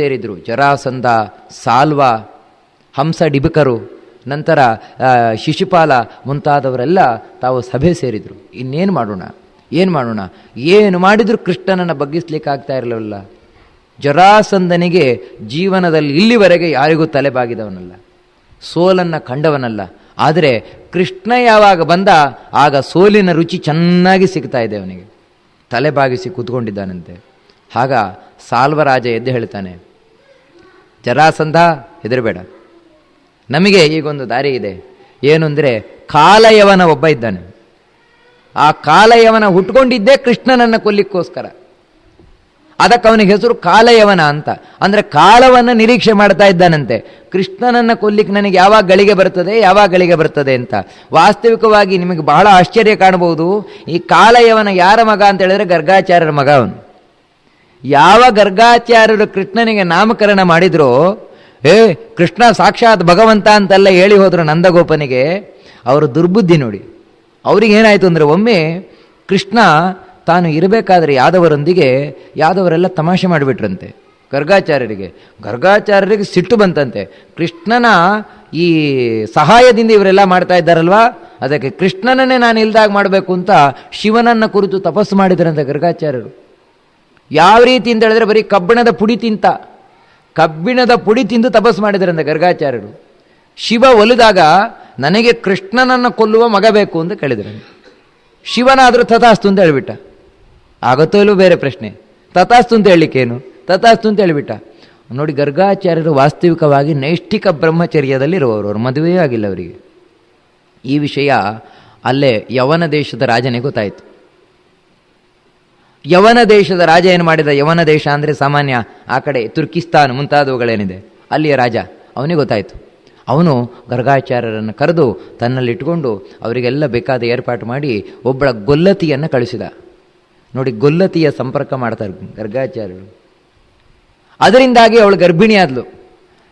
ಸೇರಿದರು. ಜರಾಸಂಧ, ಸಾಲ್ವ, ಹಂಸ ಡಿಬಕರು, ನಂತರ ಶಿಶುಪಾಲ ಮುಂತಾದವರೆಲ್ಲ ತಾವು ಸಭೆ ಸೇರಿದರು. ಇನ್ನೇನು ಮಾಡೋಣ? ಏನು ಮಾಡೋಣ? ಏನು ಮಾಡಿದರೂ ಕೃಷ್ಣನನ್ನು ಬಗ್ಗಿಸ್ಲಿಕ್ಕೆ ಆಗ್ತಾ ಇರಲಿಲ್ಲ. ಜರಾಸಂದನಿಗೆ ಜೀವನದಲ್ಲಿ ಇಲ್ಲಿವರೆಗೆ ಯಾರಿಗೂ ತಲೆಬಾಗಿದವನಲ್ಲ. ಸೋಲನ್ನು ಕಂಡವನಲ್ಲ. ಆದರೆ ಕೃಷ್ಣ ಯಾವಾಗ ಬಂದ, ಆಗ ಸೋಲಿನ ರುಚಿ ಚೆನ್ನಾಗಿ ಸಿಗ್ತಾ ಇದೆ ಅವನಿಗೆ. ತಲೆ ಬಾಗಿಸಿ ಕೂತ್ಕೊಂಡಿದ್ದಾನಂತೆ. ಆಗ ಸಾಲ್ವರಾಜ ಎದ್ದು ಹೇಳ್ತಾನೆ ಜರಾಸಂಧ ಹೆದರಬೇಡ. ನಮಗೆ ಈಗೊಂದು ದಾರಿ ಇದೆ. ಏನು ಅಂದರೆ ಕಾಲಯವನ ಒಬ್ಬ ಇದ್ದಾನೆ. ಆ ಕಾಲಯವನ ಹುಟ್ಕೊಂಡಿದ್ದೇ ಕೃಷ್ಣನನ್ನು ಕೊಲ್ಲಿಕ್ಕೋಸ್ಕರ. ಅದಕ್ಕೆ ಅವನಿಗೆ ಹೆಸರು ಕಾಲಯವನ ಅಂತ. ಅಂದರೆ ಕಾಲವನ್ನು ನಿರೀಕ್ಷೆ ಮಾಡ್ತಾ ಇದ್ದಾನಂತೆ. ಕೃಷ್ಣನನ್ನು ಕೊಲ್ಲಿಕ್ಕೆ ನನಗೆ ಯಾವಾಗ ಗಳಿಗೆ ಬರ್ತದೆ, ಯಾವಾಗ ಗಳಿಗೆ ಬರ್ತದೆ ಅಂತ. ವಾಸ್ತವಿಕವಾಗಿ ನಿಮಗೆ ಬಹಳ ಆಶ್ಚರ್ಯ ಕಾಣಬಹುದು. ಈ ಕಾಲಯವನ ಯಾರ ಮಗ ಅಂತ ಹೇಳಿದ್ರೆ ಗರ್ಗಾಚಾರ್ಯರ ಮಗ ಅವನು. ಯಾವ ಗರ್ಗಾಚಾರ್ಯರು ಕೃಷ್ಣನಿಗೆ ನಾಮಕರಣ ಮಾಡಿದ್ರೋ, ಏ, ಕೃಷ್ಣ ಸಾಕ್ಷಾತ್ ಭಗವಂತ ಅಂತೆಲ್ಲ ಹೇಳಿ ಹೋದರು ನಂದಗೋಪನಿಗೆ, ಅವರು ದುರ್ಬುದ್ಧಿ ನೋಡಿ. ಅವ್ರಿಗೆ ಏನಾಯಿತು ಅಂದರೆ ಒಮ್ಮೆ ಕೃಷ್ಣ ತಾನು ಇರಬೇಕಾದ್ರೆ ಯಾದವರೊಂದಿಗೆ ಯಾದವರೆಲ್ಲ ತಮಾಷೆ ಮಾಡಿಬಿಟ್ರಂತೆ. ಗರ್ಗಾಚಾರ್ಯರಿಗೆ ಗರ್ಗಾಚಾರ್ಯರಿಗೆ ಸಿಟ್ಟು ಬಂತಂತೆ. ಕೃಷ್ಣನ ಈ ಸಹಾಯದಿಂದ ಇವರೆಲ್ಲ ಮಾಡ್ತಾ ಇದ್ದಾರಲ್ವಾ? ಅದಕ್ಕೆ ಕೃಷ್ಣನನ್ನೇ ನಾನು ಇಲ್ದಾಗ ಮಾಡಬೇಕು ಅಂತ ಶಿವನನ್ನು ಕುರಿತು ತಪಸ್ಸು ಮಾಡಿದ್ರಂತೆ ಗರ್ಗಾಚಾರ್ಯರು. ಯಾವ ರೀತಿ ಅಂತ ಹೇಳಿದ್ರೆ ಬರೀ ಕಬ್ಬಿಣದ ಪುಡಿ ತಿಂತ. ಕಬ್ಬಿಣದ ಪುಡಿ ತಿಂದು ತಪಸ್ಸು ಮಾಡಿದ್ರಂತೆ ಗರ್ಗಾಚಾರ್ಯರು. ಶಿವ ಒಲಿದಾಗ ನನಗೆ ಕೃಷ್ಣನನ್ನು ಕೊಲ್ಲುವ ಮಗ ಬೇಕು ಅಂತ ಕೇಳಿದ್ರಂತೆ ಶಿವನಾದರೂ ತಥಾಸ್ತು ಅಂತ ಹೇಳಿಬಿಟ್ಟ. ಆಗುತ್ತೋ ಇಲ್ಲವೋ ಬೇರೆ ಪ್ರಶ್ನೆ. ತಥಾಸ್ತು ಅಂತ ಹೇಳಲಿಕ್ಕೇನು? ತಥಾಸ್ತು ಅಂತ ಹೇಳಿಬಿಟ್ಟ. ನೋಡಿ ಗರ್ಗಾಚಾರ್ಯರು ವಾಸ್ತವಿಕವಾಗಿ ನೈಷ್ಠಿಕ ಬ್ರಹ್ಮಚರ್ಯದಲ್ಲಿರುವವರು. ಅವರು ಮದುವೆಯೇ ಆಗಿಲ್ಲ ಅವರಿಗೆ. ಈ ವಿಷಯ ಅಲ್ಲೇ ಯವನ ದೇಶದ ರಾಜನೇ ಗೊತ್ತಾಯಿತು. ಯವನ ದೇಶದ ರಾಜ ಏನು ಮಾಡಿದ? ಯವನ ದೇಶ ಅಂದರೆ ಸಾಮಾನ್ಯ ಆ ಕಡೆ ತುರ್ಕಿಸ್ತಾನ್ ಮುಂತಾದವುಗಳೇನಿದೆ. ಅಲ್ಲಿಯ ರಾಜ, ಅವನಿಗೆ ಗೊತ್ತಾಯಿತು. ಅವನು ಗರ್ಗಾಚಾರ್ಯರನ್ನು ಕರೆದು ತನ್ನಲ್ಲಿಟ್ಟುಕೊಂಡು ಅವರಿಗೆಲ್ಲ ಬೇಕಾದ ಏರ್ಪಾಟು ಮಾಡಿ ಒಬ್ಬಳ ಗೊಲ್ಲತಿಯನ್ನು ಕಳಿಸಿದ. ನೋಡಿ, ಗೊಲ್ಲತಿಯ ಸಂಪರ್ಕ ಮಾಡ್ತಾರೆ ಗರ್ಗಾಚಾರ್ಯರು. ಅದರಿಂದಾಗಿ ಅವಳು ಗರ್ಭಿಣಿಯಾದಳು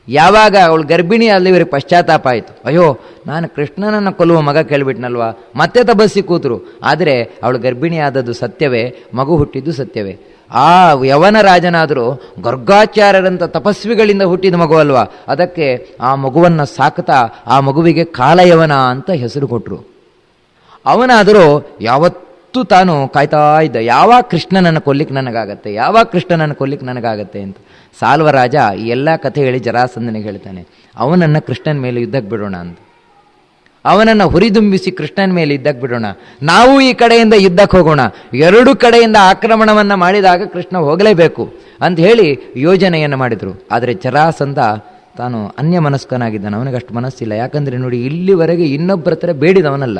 ಯಾವಾಗ ಅವಳು ಗರ್ಭಿಣಿ ಅಲ್ಲಿ ಇವರಿಗೆ ಪಶ್ಚಾತ್ತಾಪ ಆಯಿತು. ಅಯ್ಯೋ, ನಾನು ಕೃಷ್ಣನನ್ನು ಕೊಲ್ಲುವ ಮಗ ಕೇಳಿಬಿಟ್ನಲ್ವಾ? ಮತ್ತೆ ತಪಸ್ಸಿ ಕೂತರು. ಆದರೆ ಅವಳು ಗರ್ಭಿಣಿ ಆದದ್ದು ಸತ್ಯವೇ, ಮಗು ಹುಟ್ಟಿದ್ದು ಸತ್ಯವೇ. ಆ ಯವನ ರಾಜನಾದರೂ ಗರ್ಗಾಚಾರ್ಯರಂಥ ತಪಸ್ವಿಗಳಿಂದ ಹುಟ್ಟಿದ ಮಗು ಅಲ್ವಾ? ಅದಕ್ಕೆ ಆ ಮಗುವನ್ನು ಸಾಕ್ತಾ ಆ ಮಗುವಿಗೆ ಕಾಲಯವನ ಅಂತ ಹೆಸರು ಕೊಟ್ಟರು ಅವನಾದರೂ ಯಾವತ್ತೂ ತಾನು ಕಾಯ್ತಾ ಇದ್ದ ಯಾವಾಗ ಕೃಷ್ಣನನ್ನು ಕೊಲ್ಲಿಕ್ಕೆ ನನಗಾಗತ್ತೆ ಯಾವಾಗ ಕೃಷ್ಣನನ್ನು ಕೊಲ್ಲಿಕ್ಕೆ ನನಗಾಗತ್ತೆ ಅಂತ. ಸಾಲ್ವರಾಜ ಈ ಎಲ್ಲ ಕಥೆ ಹೇಳಿ ಜರಾಸಂದನಿಗೆ ಹೇಳ್ತಾನೆ, ಅವನನ್ನು ಕೃಷ್ಣನ ಮೇಲೆ ಯುದ್ಧಕ್ಕೆ ಬಿಡೋಣ ಅಂತ. ಅವನನ್ನು ಹುರಿದುಂಬಿಸಿ ಕೃಷ್ಣನ ಮೇಲೆ ಯುದ್ಧಕ್ಕೆ ಬಿಡೋಣ. ನಾವು ಈ ಕಡೆಯಿಂದ ಯುದ್ಧಕ್ಕೆ ಹೋಗೋಣ. ಎರಡು ಕಡೆಯಿಂದ ಆಕ್ರಮಣವನ್ನು ಮಾಡಿದಾಗ ಕೃಷ್ಣ ಹೋಗಲೇಬೇಕು ಅಂತ ಹೇಳಿ ಯೋಜನೆಯನ್ನು ಮಾಡಿದರು. ಆದರೆ ಜರಾಸಂದ ತಾನು ಅನ್ಯ ಮನಸ್ಕನಾಗಿದ್ದಾನೆ ಅವನಿಗಷ್ಟು ಮನಸ್ಸಿಲ್ಲ. ಯಾಕಂದರೆ ನೋಡಿ, ಇಲ್ಲಿವರೆಗೆ ಇನ್ನೊಬ್ಬರ ಹತ್ರ ಬೇಡಿದವನಲ್ಲ.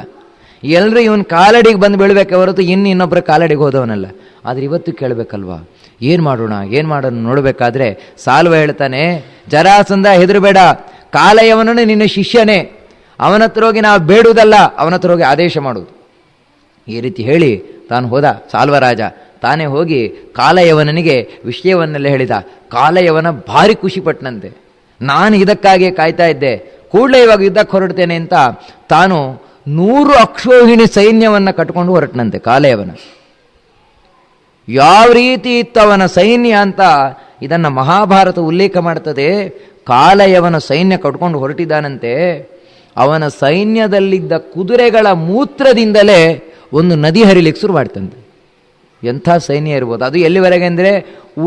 ಎಲ್ಲರೂ ಇವನು ಕಾಲಡಿಗೆ ಬಂದು ಬೀಳ್ಬೇಕೆ ಹೊರತು ಇನ್ನು ಇನ್ನೊಬ್ಬರ ಕಾಲಡಿಗೆ ಹೋದವನಲ್ಲ. ಆದರೆ ಇವತ್ತು ಕೇಳಬೇಕಲ್ವಾ? ಏನು ಮಾಡೋಣ ಏನು ಮಾಡೋಣ ನೋಡಬೇಕಾದ್ರೆ ಸಾಲ್ವ ಹೇಳ್ತಾನೆ ಜರಾಸಂದ ಹೆದರಬೇಡ, ಕಾಲಯವನನು ನಿನ್ನ ಶಿಷ್ಯನೇ. ಅವನ ಹತ್ರ ಹೋಗಿ ನಾವು ಬೇಡುವುದಲ್ಲ, ಅವನ ಹತ್ರ ಹೋಗಿ ಆದೇಶ ಮಾಡುವುದು. ಈ ರೀತಿ ಹೇಳಿ ತಾನು ಹೋದ ಸಾಲ್ವರಾಜ ತಾನೇ ಹೋಗಿ ಕಾಲಯವನಿಗೆ ವಿಷಯವನ್ನೆಲ್ಲ ಹೇಳಿದ. ಕಾಲಯವನ ಭಾರಿ ಖುಷಿಪಟ್ಟನಂತೆ ನಾನು ಇದಕ್ಕಾಗಿ ಕಾಯ್ತಾ ಇದ್ದೆ. ಕೂಡಲೇ ಇವಾಗ ಯುದ್ಧಕ್ಕೆ ಹೊರಡ್ತೇನೆ ಅಂತ ತಾನು ನೂರು ಅಕ್ಷೋಹಿಣಿ ಸೈನ್ಯವನ್ನು ಕಟ್ಕೊಂಡು ಹೊರಟನಂತೆ ಕಾಲಯವನ ಯಾವ ರೀತಿ ಇತ್ತವನ ಸೈನ್ಯ ಅಂತ ಇದನ್ನು ಮಹಾಭಾರತ ಉಲ್ಲೇಖ ಮಾಡ್ತದೆ. ಕಾಲಯವನ ಸೈನ್ಯ ಕಟ್ಕೊಂಡು ಹೊರಟಿದ್ದಾನಂತೆ ಅವನ ಸೈನ್ಯದಲ್ಲಿದ್ದ ಕುದುರೆಗಳ ಮೂತ್ರದಿಂದಲೇ ಒಂದು ನದಿ ಹರಿಲಿಕ್ಕೆ ಶುರು ಮಾಡ್ತಂತೆ ಎಂಥ ಸೈನ್ಯ ಇರ್ಬೋದು. ಅದು ಎಲ್ಲಿವರೆಗೆ ಅಂದರೆ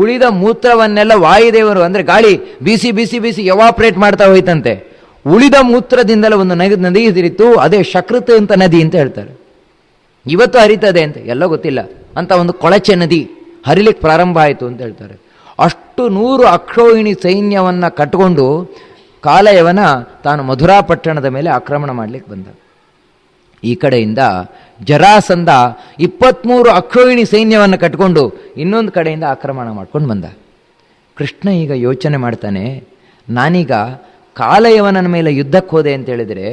ಉಳಿದ ಮೂತ್ರವನ್ನೆಲ್ಲ ವಾಯುದೇವರು ಅಂದರೆ ಗಾಳಿ ಬಿಸಿ ಬಿಸಿ ಬಿಸಿ ಎವಾಪ್ರೇಟ್ ಮಾಡ್ತಾ ಹೋಯ್ತಂತೆ. ಉಳಿದ ಮೂತ್ರದಿಂದಲೇ ಒಂದು ನಗ ನದಿ ಇದಿರಿತು ಅದೇ ಶಕೃತ ಅಂತ ನದಿ ಅಂತ ಹೇಳ್ತಾರೆ. ಇವತ್ತು ಹರಿತದೆ ಅಂತ, ಎಲ್ಲ ಗೊತ್ತಿಲ್ಲ. ಅಂತ ಒಂದು ಕೊಳಚೆ ನದಿ, ಹರಿಲಿಕ್ಕೆ ಪ್ರಾರಂಭ ಆಯಿತು ಅಂತ ಹೇಳ್ತಾರೆ. ಅಷ್ಟು ನೂರು ಅಕ್ಷೋಹಿಣಿ ಸೈನ್ಯವನ್ನು ಕಟ್ಕೊಂಡು ಕಾಲಯವನ ತಾನು ಮಧುರಾ ಪಟ್ಟಣದ ಮೇಲೆ ಆಕ್ರಮಣ ಮಾಡಲಿಕ್ಕೆ ಬಂದ. ಈ ಕಡೆಯಿಂದ ಜರಾಸಂದ ಇಪ್ಪತ್ತ್ಮೂರು ಅಕ್ಷೋಹಿಣಿ ಸೈನ್ಯವನ್ನು ಕಟ್ಕೊಂಡು ಇನ್ನೊಂದು ಕಡೆಯಿಂದ ಆಕ್ರಮಣ ಮಾಡ್ಕೊಂಡು ಬಂದ. ಕೃಷ್ಣ ಈಗ ಯೋಚನೆ ಮಾಡ್ತಾನೆ, ನಾನೀಗ ಕಾಲಯವನ ಮೇಲೆ ಯುದ್ಧಕ್ಕೆ ಹೋದೆ ಅಂತ ಹೇಳಿದರೆ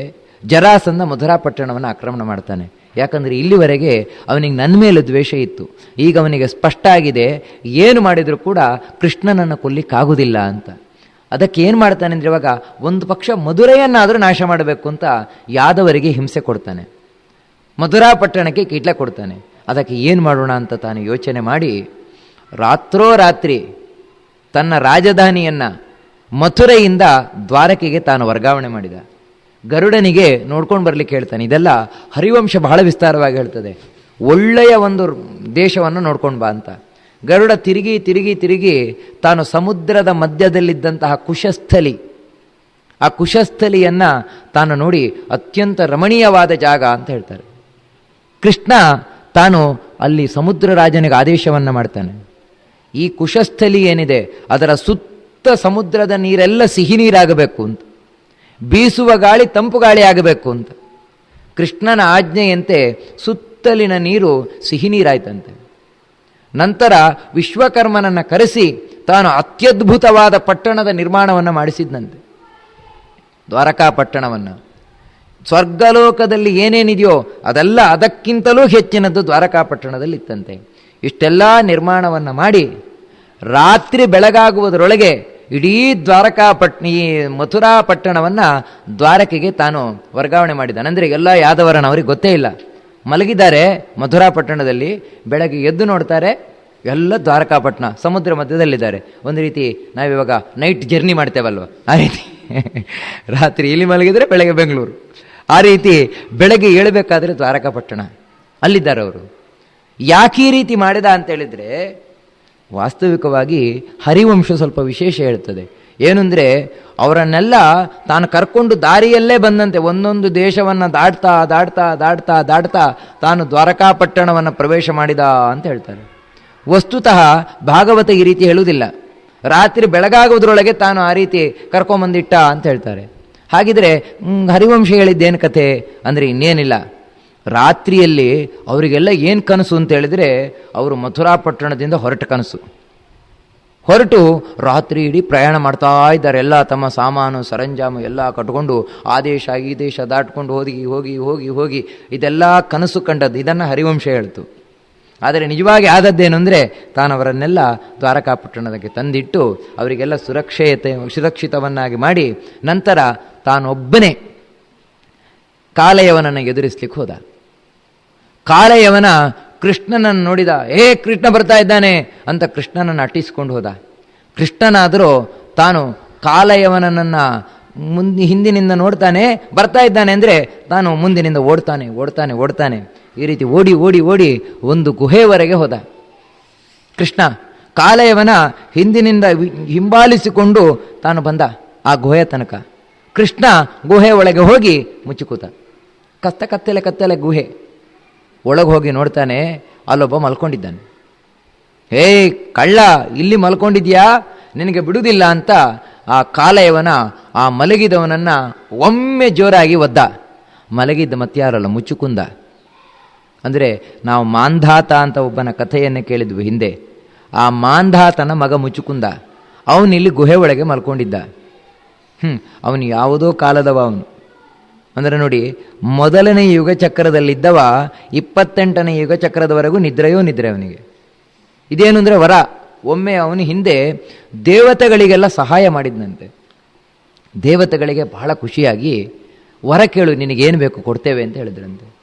ಜರಾಸಂದ ಮಧುರಾ ಪಟ್ಟಣವನ್ನು ಆಕ್ರಮಣ ಮಾಡ್ತಾನೆ. ಯಾಕಂದರೆ ಇಲ್ಲಿವರೆಗೆ ಅವನಿಗೆ ನನ್ನ ಮೇಲೆ ದ್ವೇಷ ಇತ್ತು. ಈಗ ಅವನಿಗೆ ಸ್ಪಷ್ಟ ಆಗಿದೆ, ಏನು ಮಾಡಿದರೂ ಕೂಡ ಕೃಷ್ಣನನ್ನು ಕೊಲ್ಲಿಕ್ಕಾಗುವುದಿಲ್ಲ ಅಂತ. ಅದಕ್ಕೆ ಏನು ಮಾಡ್ತಾನೆ ಅಂದರೆ ಇವಾಗ ಒಂದು ಪಕ್ಷ ಮಧುರೆಯನ್ನಾದರೂ ನಾಶ ಮಾಡಬೇಕು ಅಂತ ಯಾದವರಿಗೆ ಹಿಂಸೆ ಕೊಡ್ತಾನೆ. ಮಧುರಾ ಪಟ್ಟಣಕ್ಕೆ ಕೀಟ್ಲೆ ಕೊಡ್ತಾನೆ. ಅದಕ್ಕೆ ಏನು ಮಾಡೋಣ ಅಂತ ತಾನು ಯೋಚನೆ ಮಾಡಿ, ರಾತ್ರೋ ರಾತ್ರಿ ತನ್ನ ರಾಜಧಾನಿಯನ್ನು ಮಥುರೆಯಿಂದ ದ್ವಾರಕೆಗೆ ತಾನು ವರ್ಗಾವಣೆ ಮಾಡಿದ. ಗರುಡನಿಗೆ ನೋಡ್ಕೊಂಡು ಬರ್ಲಿಕ್ಕೆ ಹೇಳ್ತಾನೆ, ಇದೆಲ್ಲ ಹರಿವಂಶ ಬಹಳ ವಿಸ್ತಾರವಾಗಿ ಹೇಳ್ತದೆ. ಒಳ್ಳೆಯ ಒಂದು ದೇಶವನ್ನು ನೋಡ್ಕೊಂಡು ಬಾ ಅಂತ. ಗರುಡ ತಿರುಗಿ ತಿರುಗಿ ತಿರುಗಿ ತಾನು ಸಮುದ್ರದ ಮಧ್ಯದಲ್ಲಿದ್ದಂತಹ ಕುಶಸ್ಥಲಿ. ಆ ಕುಶಸ್ಥಲಿಯನ್ನು ತಾನು ನೋಡಿ ಅತ್ಯಂತ ರಮಣೀಯವಾದ ಜಾಗ ಅಂತ ಹೇಳ್ತಾರೆ. ಕೃಷ್ಣ ತಾನು ಅಲ್ಲಿ ಸಮುದ್ರ ರಾಜನಿಗೆ ಆದೇಶವನ್ನು ಮಾಡ್ತಾನೆ. ಈ ಕುಶಸ್ಥಲಿ ಏನಿದೆ, ಅದರ ಸುತ್ತ ಸಮುದ್ರದ ನೀರೆಲ್ಲ ಸಿಹಿ ನೀರಾಗಬೇಕು ಅಂತ. ಬೀಸುವ ಗಾಳಿ ತಂಪು ಗಾಳಿ ಆಗಬೇಕು ಅಂತ. ಕೃಷ್ಣನ ಆಜ್ಞೆಯಂತೆ ಸುತ್ತಲಿನ ನೀರು ಸಿಹಿ ನೀರಾಯ್ತಂತೆ. ನಂತರ ವಿಶ್ವಕರ್ಮನನ್ನು ಕರೆಸಿ ತಾನು ಅತ್ಯದ್ಭುತವಾದ ಪಟ್ಟಣದ ನಿರ್ಮಾಣವನ್ನು ಮಾಡಿಸಿದ್ದಂತೆ ದ್ವಾರಕಾ ಪಟ್ಟಣವನ್ನು. ಸ್ವರ್ಗಲೋಕದಲ್ಲಿ ಏನೇನಿದೆಯೋ ಅದೆಲ್ಲ ಅದಕ್ಕಿಂತಲೂ ಹೆಚ್ಚಿನದ್ದು ದ್ವಾರಕಾ ಪಟ್ಟಣದಲ್ಲಿ ಇತ್ತಂತೆ ಇಷ್ಟೆಲ್ಲ ನಿರ್ಮಾಣವನ್ನು ಮಾಡಿ ರಾತ್ರಿ ಬೆಳಗಾಗುವುದರೊಳಗೆ ಇಡೀ ದ್ವಾರಕಾ ಪಟ್ ಈ ಮಥುರಾ ಪಟ್ಟಣವನ್ನು ದ್ವಾರಕೆಗೆ ತಾನು ವರ್ಗಾವಣೆ ಮಾಡಿದ್ದಾನೆ. ಅಂದರೆ ಎಲ್ಲ ಯಾದವರನ ಅವರಿಗೆ ಗೊತ್ತೇ ಇಲ್ಲ. ಮಲಗಿದ್ದಾರೆ ಮಥುರಾ ಪಟ್ಟಣದಲ್ಲಿ ಬೆಳಗ್ಗೆ ಎದ್ದು ನೋಡ್ತಾರೆ, ಎಲ್ಲ ದ್ವಾರಕಾಪಟ್ಟಣ, ಸಮುದ್ರ ಮಧ್ಯದಲ್ಲಿದ್ದಾರೆ. ಒಂದು ರೀತಿ ನಾವಿವಾಗ ನೈಟ್ ಜರ್ನಿ ಮಾಡ್ತೇವಲ್ವ? ಆ ರೀತಿ. ರಾತ್ರಿ ಇಲ್ಲಿ ಮಲಗಿದರೆ ಬೆಳಗ್ಗೆ ಬೆಂಗಳೂರು. ಆ ರೀತಿ ಬೆಳಗ್ಗೆ ಏಳಬೇಕಾದ್ರೆ ದ್ವಾರಕಾಪಟ್ಟಣ. ಅಲ್ಲಿದ್ದಾರೆ ಅವರು. ಯಾಕೆ ಈ ರೀತಿ ಮಾಡಿದ ಅಂತ ಹೇಳಿದರೆ ವಾಸ್ತವಿಕವಾಗಿ ಹರಿವಂಶ ಸ್ವಲ್ಪ ವಿಶೇಷ ಹೇಳ್ತದೆ. ಏನಂದರೆ, ಅವರನ್ನೆಲ್ಲ ತಾನು ಕರ್ಕೊಂಡು ದಾರಿಯಲ್ಲೇ ಬಂದಂತೆ, ಒಂದೊಂದು ದೇಶವನ್ನು ದಾಟ್ತಾ ದಾಟ್ತಾ ದಾಟ್ತಾ ದಾಟ್ತಾ ತಾನು ದ್ವಾರಕಾಪಟ್ಟಣವನ್ನು ಪ್ರವೇಶ ಮಾಡಿದ ಅಂತ ಹೇಳ್ತಾರೆ. ವಸ್ತುತಃ ಭಾಗವತ ಈ ರೀತಿ ಹೇಳುವುದಿಲ್ಲ. ರಾತ್ರಿ ಬೆಳಗಾಗೋದ್ರೊಳಗೆ ತಾನು ಆ ರೀತಿ ಕರ್ಕೊಂಬಂದಿಟ್ಟ ಅಂತ ಹೇಳ್ತಾರೆ. ಹಾಗಿದ್ರೆ ಹರಿವಂಶ ಹೇಳಿದ್ದೇನು ಕಥೆ? ಅಂದರೆ ಇನ್ನೇನಿಲ್ಲ. ರಾತ್ರಿಯಲ್ಲಿ ಅವರಿಗೆಲ್ಲ ಏನು ಕನಸು ಅಂತ ಹೇಳಿದರೆ ಅವರು ಮಥುರಾ ಪಟ್ಟಣದಿಂದ ಹೊರಟ ಕನಸು. ಹೊರಟು ರಾತ್ರಿ ಇಡೀ ಪ್ರಯಾಣ ಮಾಡ್ತಾ ಇದ್ದಾರೆ ಎಲ್ಲ ತಮ್ಮ ಸಾಮಾನು, ಸರಂಜಾಮು ಎಲ್ಲ ಕಟ್ಕೊಂಡು ಆ ದೇಶ ಈ ದೇಶ ದಾಟ್ಕೊಂಡು ಹೋಗಿ ಹೋಗಿ ಹೋಗಿ ಹೋಗಿ ಇದೆಲ್ಲ ಕನಸು ಕಂಡದ್ದು. ಇದನ್ನು ಹರಿವಂಶ ಹೇಳ್ತು. ಆದರೆ ನಿಜವಾಗಿ ಆದದ್ದೇನು ಅಂದರೆ ತಾನು ಅವರನ್ನೆಲ್ಲ ದ್ವಾರಕಾಪಟ್ಟಣದಕ್ಕೆ ತಂದಿಟ್ಟು ಅವರಿಗೆಲ್ಲ ಸುರಕ್ಷತೆ, ಸುರಕ್ಷಿತವನ್ನಾಗಿ ಮಾಡಿ ನಂತರ ತಾನೊಬ್ಬನೇ ಕಾಲಯವನನ್ನು ಎದುರಿಸ್ಲಿಕ್ಕೆ ಹೋದ. ಕಾಲಯವನ ಕೃಷ್ಣನನ್ನು ನೋಡಿದ, ಏ ಕೃಷ್ಣ ಬರ್ತಾ ಇದ್ದಾನೆ ಅಂತ ಕೃಷ್ಣನನ್ನು ಅಟ್ಟಿಸ್ಕೊಂಡು ಹೋದ. ಕೃಷ್ಣನಾದರೂ ತಾನು ಕಾಲಯವನನ್ನು ಮುಂದೆ, ಹಿಂದಿನಿಂದ ನೋಡ್ತಾನೆ, ಬರ್ತಾ ಇದ್ದಾನೆ ಅಂದರೆ ತಾನು ಮುಂದಿನಿಂದ ಓಡ್ತಾನೆ ಓಡ್ತಾನೆ ಓಡ್ತಾನೆ. ಈ ರೀತಿ ಓಡಿ ಓಡಿ ಓಡಿ ಒಂದು ಗುಹೆವರೆಗೆ ಹೋದ. ಕೃಷ್ಣ ಕಾಲಯವನ ಹಿಂದಿನಿಂದ ಹಿಂಬಾಲಿಸಿಕೊಂಡು ತಾನು ಬಂದ ಆ ಗುಹೆಯ ತನಕ. ಕೃಷ್ಣ ಗುಹೆ ಒಳಗೆ ಹೋಗಿ ಮುಚ್ಚಿಕೂತ. ಕತ್ತ ಕತ್ತಲೆ ಕತ್ತಲೆ ಗುಹೆ. ಒಳಗೆ ಹೋಗಿ ನೋಡ್ತಾನೆ, ಅಲ್ಲೊಬ್ಬ ಮಲ್ಕೊಂಡಿದ್ದಾನೆ. ಹೇ ಕಳ್ಳ, ಇಲ್ಲಿ ಮಲ್ಕೊಂಡಿದ್ಯಾ? ನಿನಗೆ ಬಿಡುವುದಿಲ್ಲ ಅಂತ ಆ ಕಾಲಯವನ, ಆ ಮಲಗಿದವನನ್ನು ಒಮ್ಮೆ ಜೋರಾಗಿ ಒದ್ದ. ಮಲಗಿದ್ದ ಮತ್ತಾರಲ್ಲ ಮುಚ್ಚುಕುಂದ. ಅಂದರೆ ನಾವು ಮಾಂಧಾತ ಅಂತ ಒಬ್ಬನ ಕಥೆಯನ್ನು ಕೇಳಿದ್ವಿ ಹಿಂದೆ. ಆ ಮಾಂಧಾತನ ಮಗ ಮುಚ್ಚುಕುಂದ. ಅವನಿಲ್ಲಿ ಗುಹೆ ಒಳಗೆ ಮಲ್ಕೊಂಡಿದ್ದ. ಹ್ಞೂ ಅವನು ಯಾವುದೋ ಕಾಲದವ ಅವನು. ಅಂದರೆ ನೋಡಿ, ಮೊದಲನೇ ಯುಗ ಚಕ್ರದಲ್ಲಿದ್ದವ ಇಪ್ಪತ್ತೆಂಟನೇ ಯುಗ ಚಕ್ರದವರೆಗೂ ನಿದ್ರೆಯೋ ನಿದ್ರೆ ಅವನಿಗೆ. ಇದೇನು ಅಂದರೆ ವರ. ಒಮ್ಮೆ ಅವನು ಹಿಂದೆ ದೇವತೆಗಳಿಗೆಲ್ಲ ಸಹಾಯ ಮಾಡಿದ್ನಂತೆ. ದೇವತೆಗಳಿಗೆ ಬಹಳ ಖುಷಿಯಾಗಿ, ವರ ಕೇಳು, ನಿನಗೇನು ಬೇಕು, ಕೊಡ್ತೇವೆ ಅಂತ ಹೇಳಿದ್ರಂತೆ.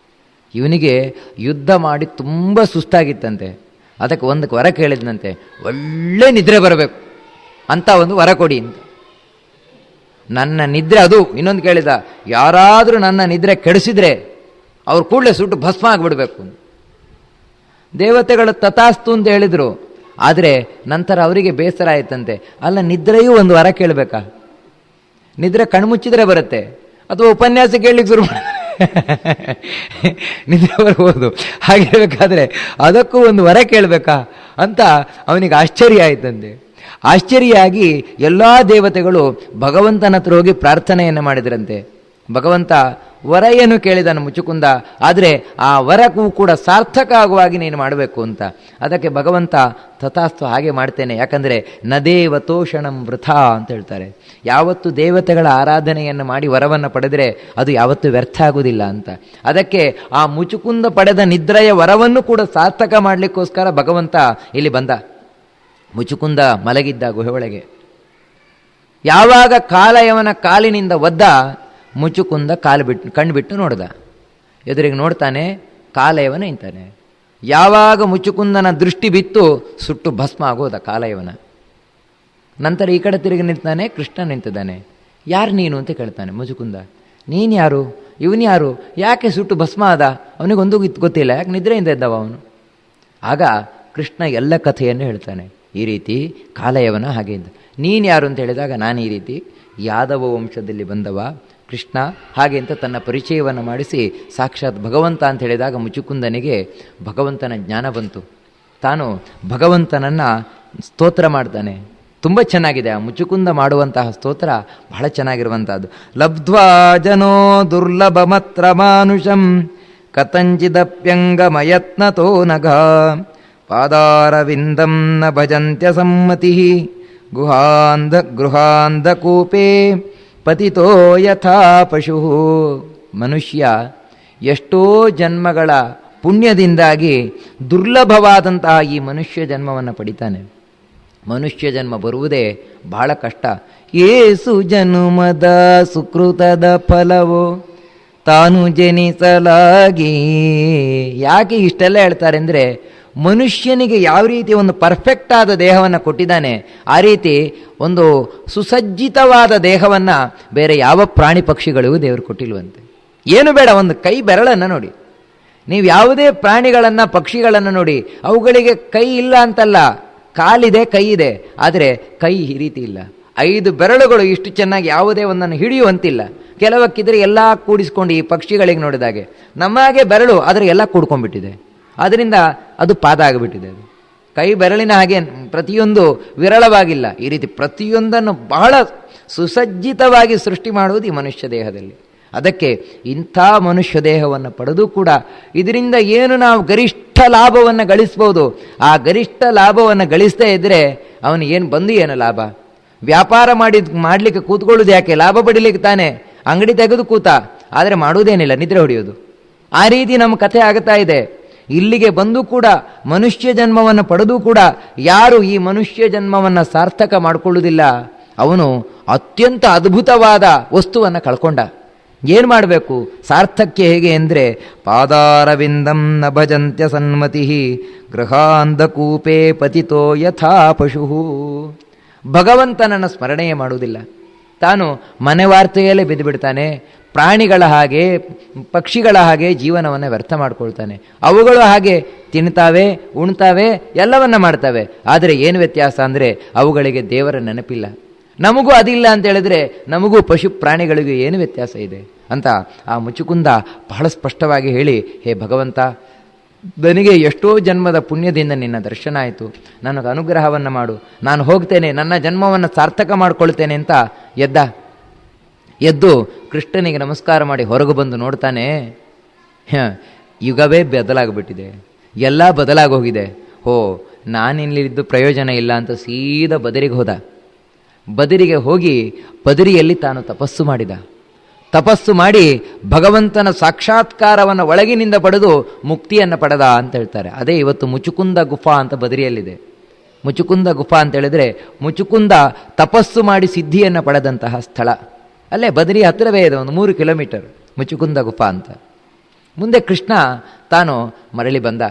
ಇವನಿಗೆ ಯುದ್ಧ ಮಾಡಿ ತುಂಬ ಸುಸ್ತಾಗಿತ್ತಂತೆ. ಅದಕ್ಕೆ ಒಂದು ವರ ಕೇಳಿದ್ನಂತೆ. ಒಳ್ಳೆ ನಿದ್ರೆ ಬರಬೇಕು. ಅಂತ ಒಂದು ವರ ಕೊಡಿ ಅಂತ. ನನ್ನ ನಿದ್ರೆ ಅದು. ಇನ್ನೊಂದು ಕೇಳಿದ, ಯಾರಾದರೂ ನನ್ನ ನಿದ್ರೆ ಕೆಡಿಸಿದ್ರೆ ಅವ್ರು ಕೂಡಲೇ ಸುಟ್ಟು ಭಸ್ಮ ಆಗಿಬಿಡಬೇಕು. ದೇವತೆಗಳು ತಥಾಸ್ತು ಅಂತ ಹೇಳಿದರು. ಆದರೆ ನಂತರ ಅವರಿಗೆ ಬೇಸರ ಆಯ್ತಂತೆ. ಅಲ್ಲ, ನಿದ್ರೆಯೂ ಒಂದು ವರ ಕೇಳಬೇಕಾ? ನಿದ್ರೆ ಕಣ್ಮುಚ್ಚಿದ್ರೆ ಬರುತ್ತೆ. ಅಥವಾ ಉಪನ್ಯಾಸ ಕೇಳಲಿಕ್ಕೆ ಶುರು ಮಾಡ ನಿದ್ರೆ ಬರ್ಬೋದು. ಹಾಗಿರ್ಬೇಕಾದ್ರೆ ಅದಕ್ಕೂ ಒಂದು ವರ ಕೇಳಬೇಕಾ ಅಂತ ಅವನಿಗೆ ಆಶ್ಚರ್ಯ ಆಯ್ತಂತೆ. ಆಶ್ಚರ್ಯಾಗಿ ಎಲ್ಲ ದೇವತೆಗಳು ಭಗವಂತನ ಹತ್ರ ಹೋಗಿ ಪ್ರಾರ್ಥನೆಯನ್ನು ಮಾಡಿದರಂತೆ. ಭಗವಂತ ವರ ಏನು ಕೇಳಿದನು ಮುಚುಕುಂದ, ಆದರೆ ಆ ವರಕ್ಕೂ ಕೂಡ ಸಾರ್ಥಕ ಆಗುವಾಗಿ ನೀನು ಮಾಡಬೇಕು ಅಂತ. ಅದಕ್ಕೆ ಭಗವಂತ, ತಥಾಸ್ತು ಹಾಗೆ ಮಾಡ್ತೇನೆ, ಯಾಕಂದರೆ ನದೇವತೋಷಣಂ ವೃಥಾ ಅಂತ ಹೇಳ್ತಾರೆ. ಯಾವತ್ತು ದೇವತೆಗಳ ಆರಾಧನೆಯನ್ನು ಮಾಡಿ ವರವನ್ನು ಪಡೆದರೆ ಅದು ಯಾವತ್ತೂ ವ್ಯರ್ಥ ಆಗುವುದಿಲ್ಲ ಅಂತ. ಅದಕ್ಕೆ ಆ ಮುಚುಕುಂದ ಪಡೆದ ನಿದ್ರೆಯ ವರವನ್ನು ಕೂಡ ಸಾರ್ಥಕ ಮಾಡಲಿಕ್ಕೋಸ್ಕರ ಭಗವಂತ ಇಲ್ಲಿ ಬಂದ. ಮುಚುಕುಂದ ಮಲಗಿದ್ದ ಗುಹೆ ಯಾವಾಗ ಕಾಲಯವನ ಕಾಲಿನಿಂದ ಒದ್ದ, ಮುಚುಕುಂದ ಕಾಲು ಬಿಟ್ಟು ಕಣ್ಬಿಟ್ಟು ನೋಡ್ದ. ಎದುರಿಗೆ ನೋಡ್ತಾನೆ, ಕಾಲಯವನ ನಿಂತಾನೆ ಯಾವಾಗ ಮುಚುಕುಂದನ ದೃಷ್ಟಿ ಬಿತ್ತು, ಸುಟ್ಟು ಭಸ್ಮ ಆಗೋದ ಕಾಲಯವನ. ನಂತರ ಈ ಕಡೆ ತಿರುಗಿ ನಿಂತಾನೆ ಕೃಷ್ಣ ನಿಂತಿದ್ದಾನೆ. ಯಾರು ನೀನು ಅಂತ ಕೇಳ್ತಾನೆ ಮುಜುಕುಂದ ನೀನು ಯಾರು? ಇವನು ಯಾರು? ಯಾಕೆ ಸುಟ್ಟು ಭಸ್ಮ ಆದ? ಅವನಿಗೊಂದು ಗೊತ್ತಿಲ್ಲ. ಯಾಕೆ ನಿದ್ರೆಯಿಂದ ಇದ್ದವ ಅವನು? ಆಗ ಕೃಷ್ಣ ಎಲ್ಲ ಕಥೆಯನ್ನು ಹೇಳ್ತಾನೆ. ಈ ರೀತಿ ಕಾಲಯವನ ಹಾಗೆ ನೀನು ಯಾರು ಅಂತ ಹೇಳಿದಾಗ ನಾನು ಈ ರೀತಿ. ಯಾದವ ವಂಶದಲ್ಲಿ ಬಂದವ ಕೃಷ್ಣ ಹಾಗೆ ಅಂತ ತನ್ನ ಪರಿಚಯವನ್ನು ಮಾಡಿಸಿ ಸಾಕ್ಷಾತ್ ಭಗವಂತ ಅಂತ ಹೇಳಿದಾಗ ಮುಚುಕುಂದನಿಗೆ ಭಗವಂತನ ಜ್ಞಾನ ಬಂತು. ತಾನು ಭಗವಂತನನ್ನು ಸ್ತೋತ್ರ ಮಾಡ್ತಾನೆ. ತುಂಬ ಚೆನ್ನಾಗಿದೆ. ಆ ಮುಚುಕುಂದ ಮಾಡುವಂತಹ ಸ್ತೋತ್ರ ಬಹಳ ಚೆನ್ನಾಗಿರುವಂತಹದ್ದು. ಲಬ್ಧ್ವಾ ಜನೋ ದುರ್ಲಭಮತ್ರ ಮಾನುಷಂ ಕಥಂಚಿದಪ್ಯಂಗಮಯತ್ನತೋ ನಘ ಭಜಂತ್ಯ ಸಮ್ಮತಿ ಗುಹಾಂಧ ಗೃಹಾಂಧಕೂಪೇ ಪತಿತೋ ಯಥಾ ಪಶು ಮನುಷ್ಯ ಎಷ್ಟೋ ಜನ್ಮಗಳ ಪುಣ್ಯದಿಂದಾಗಿ ದುರ್ಲಭವಾದಂತಹ ಈ ಮನುಷ್ಯ ಜನ್ಮವನ್ನು ಪಡಿತಾನೆ. ಮನುಷ್ಯ ಜನ್ಮ ಬರುವುದೇ ಬಹಳ ಕಷ್ಟ. ಏಸು ಜನುಮದ ಸುಕೃತದ ಫಲವೋ? ತಾನು ಜನಿಸಲಾಗಿ. ಯಾಕೆ ಇಷ್ಟೆಲ್ಲ ಹೇಳ್ತಾರೆ ಅಂದರೆ ಮನುಷ್ಯನಿಗೆ ಯಾವ ರೀತಿ ಒಂದು ಪರ್ಫೆಕ್ಟ್ ಆದ ದೇಹವನ್ನು ಕೊಟ್ಟಿದ್ದಾನೆ, ಆ ರೀತಿ ಒಂದು ಸುಸಜ್ಜಿತವಾದ ದೇಹವನ್ನು ಬೇರೆ ಯಾವ ಪ್ರಾಣಿ ಪಕ್ಷಿಗಳಿಗೂ ದೇವರು ಕೊಟ್ಟಿಲ್ವಂತೆ. ಏನು ಬೇಡ, ಒಂದು ಕೈ ಬೆರಳನ್ನು ನೋಡಿ. ನೀವು ಯಾವುದೇ ಪ್ರಾಣಿಗಳನ್ನು, ಪಕ್ಷಿಗಳನ್ನು ನೋಡಿ, ಅವುಗಳಿಗೆ ಕೈ ಇಲ್ಲ ಅಂತಲ್ಲ, ಕಾಲಿದೆ, ಕೈ ಇದೆ, ಆದರೆ ಕೈ ಈ ರೀತಿ ಇಲ್ಲ. ಐದು ಬೆರಳುಗಳು ಇಷ್ಟು ಚೆನ್ನಾಗಿ ಯಾವುದೇ ಒಂದನ್ನು ಹಿಡಿಯುವಂತಿಲ್ಲ. ಕೆಲವಕ್ಕಿದ್ರೆ ಎಲ್ಲ ಕೂಡಿಸ್ಕೊಂಡು ಈ ಪಕ್ಷಿಗಳಿಗೆ ನೋಡಿದಾಗೆ. ನಮಗೆ ಬೆರಳು, ಆದರೆ ಎಲ್ಲ ಕೂಡ್ಕೊಂಡ್ಬಿಟ್ಟಿದೆ. ಅದರಿಂದ ಅದು ಪಾದ ಆಗಿಬಿಟ್ಟಿದೆ ಅದು. ಕೈ ಬೆರಳಿನ ಹಾಗೆ ಪ್ರತಿಯೊಂದು ವಿರಳವಾಗಿಲ್ಲ. ಈ ರೀತಿ ಪ್ರತಿಯೊಂದನ್ನು ಬಹಳ ಸುಸಜ್ಜಿತವಾಗಿ ಸೃಷ್ಟಿ ಮಾಡುವುದು ಈ ಮನುಷ್ಯ ದೇಹದಲ್ಲಿ. ಅದಕ್ಕೆ ಇಂಥ ಮನುಷ್ಯ ದೇಹವನ್ನು ಪಡೆದು ಕೂಡ ಇದರಿಂದ ಏನು ನಾವು ಗರಿಷ್ಠ ಲಾಭವನ್ನು ಗಳಿಸ್ಬೋದು? ಆ ಗರಿಷ್ಠ ಲಾಭವನ್ನು ಗಳಿಸ್ತಾ ಇದ್ದರೆ ಅವನು ಏನು ಬಂದು ಏನು ಲಾಭ? ವ್ಯಾಪಾರ ಮಾಡಿ ಮಾಡಲಿಕ್ಕೆ ಕೂತ್ಕೊಳ್ಳೋದು ಯಾಕೆ? ಲಾಭ ಪಡಿಲಿಕ್ಕೆ ತಾನೆ. ಅಂಗಡಿ ತೆಗೆದು ಕೂತ. ಆದರೆ ಮಾಡುವುದೇನಿಲ್ಲ, ನಿದ್ರೆ ಹೊಡೆಯೋದು. ಆ ರೀತಿ ನಮ್ಮ ಕಥೆ ಆಗ್ತಾ ಇದೆ. ಇಲ್ಲಿಗೆ ಬಂದು ಕೂಡ ಮನುಷ್ಯ ಜನ್ಮವನ್ನು ಪಡೆದು ಕೂಡ ಯಾರು ಈ ಮನುಷ್ಯ ಜನ್ಮವನ್ನು ಸಾರ್ಥಕ ಮಾಡಿಕೊಳ್ಳುವುದಿಲ್ಲ? ಅವನು ಅತ್ಯಂತ ಅದ್ಭುತವಾದ ವಸ್ತುವನ್ನು ಕಳ್ಕೊಂಡ. ಏನು ಮಾಡಬೇಕು? ಸಾರ್ಥಕ್ಯ ಹೇಗೆ ಅಂದರೆ, ಪಾದಾರವಿಂದಂ ನ ಭಜಂತ್ಯ ಸನ್ಮತಿ ಗೃಹಾಂಧಕೂಪೇ ಪತಿತೋ ಯಥಾ ಪಶು. ಭಗವಂತನನ್ನು ಸ್ಮರಣೆಯೇ ಮಾಡುವುದಿಲ್ಲ. ತಾನು ಮನೆ ವಾರ್ತೆಯಲ್ಲೇ ಬಿದ್ದುಬಿಡ್ತಾನೆ ಪ್ರಾಣಿಗಳ ಹಾಗೆ, ಪಕ್ಷಿಗಳ ಹಾಗೆ ಜೀವನವನ್ನು ವ್ಯರ್ಥ ಮಾಡ್ಕೊಳ್ತಾನೆ. ಅವುಗಳು ಹಾಗೆ ತಿಂತಾವೆ, ಉಣ್ತಾವೆ, ಎಲ್ಲವನ್ನ ಮಾಡ್ತವೆ. ಆದರೆ ಏನು ವ್ಯತ್ಯಾಸ ಅಂದರೆ ಅವುಗಳಿಗೆ ದೇವರ ನೆನಪಿಲ್ಲ. ನಮಗೂ ಅದಿಲ್ಲ ಅಂತ ಹೇಳಿದ್ರೆ ನಮಗೂ ಪಶು ಪ್ರಾಣಿಗಳಿಗೂ ಏನು ವ್ಯತ್ಯಾಸ ಇದೆ? ಅಂತ ಆ ಮುಚುಕುಂದ ಬಹಳ ಸ್ಪಷ್ಟವಾಗಿ ಹೇಳಿ, ಹೇ ಭಗವಂತ, ನನಗೆ ಎಷ್ಟೋ ಜನ್ಮದ ಪುಣ್ಯದಿಂದ ನಿನ್ನ ದರ್ಶನ ಆಯಿತು. ನನಗೆ ಅನುಗ್ರಹವನ್ನು ಮಾಡು. ನಾನು ಹೋಗ್ತೇನೆ, ನನ್ನ ಜನ್ಮವನ್ನು ಸಾರ್ಥಕ ಮಾಡಿಕೊಳ್ತೇನೆ ಅಂತ ಎದ್ದ. ಎದ್ದು ಕೃಷ್ಣನಿಗೆ ನಮಸ್ಕಾರ ಮಾಡಿ ಹೊರಗೆ ಬಂದು ನೋಡ್ತಾನೆ ಯುಗವೇ ಬದಲಾಗ್ಬಿಟ್ಟಿದೆ, ಎಲ್ಲ ಬದಲಾಗೋಗಿದೆ. ಹೋ, ನಾನಿಲ್ಲಿದ್ದು ಪ್ರಯೋಜನ ಇಲ್ಲ ಅಂತ ಸೀದಾ ಬದರಿಗೆ ಹೋದ. ಬದರಿಗೆ ಹೋಗಿ ಬದರಿಯಲ್ಲಿ ತಾನು ತಪಸ್ಸು ಮಾಡಿದ. ತಪಸ್ಸು ಮಾಡಿ ಭಗವಂತನ ಸಾಕ್ಷಾತ್ಕಾರವನ್ನು ಒಳಗಿನಿಂದ ಪಡೆದು ಮುಕ್ತಿಯನ್ನು ಪಡೆದ ಅಂತ ಹೇಳ್ತಾರೆ. ಅದೇ ಇವತ್ತು ಮುಚುಕುಂದ ಗುಫಾ ಅಂತ ಬದರಿಯಲ್ಲಿದೆ. ಮುಚುಕುಂದ ಗುಫಾ ಅಂತ ಹೇಳಿದ್ರೆ ಮುಚುಕುಂದ ತಪಸ್ಸು ಮಾಡಿ ಸಿದ್ಧಿಯನ್ನು ಪಡೆದಂತಹ ಸ್ಥಳ. ಅಲ್ಲೇ ಬದರಿ ಹತ್ತಿರವೇ ಇದೆ, ಒಂದು ಮೂರು ಕಿಲೋಮೀಟರ್ ಮುಚುಕುಂದ ಗುಫಾ ಅಂತ. ಮುಂದೆ ಕೃಷ್ಣ ತಾನು ಮರಳಿ ಬಂದ.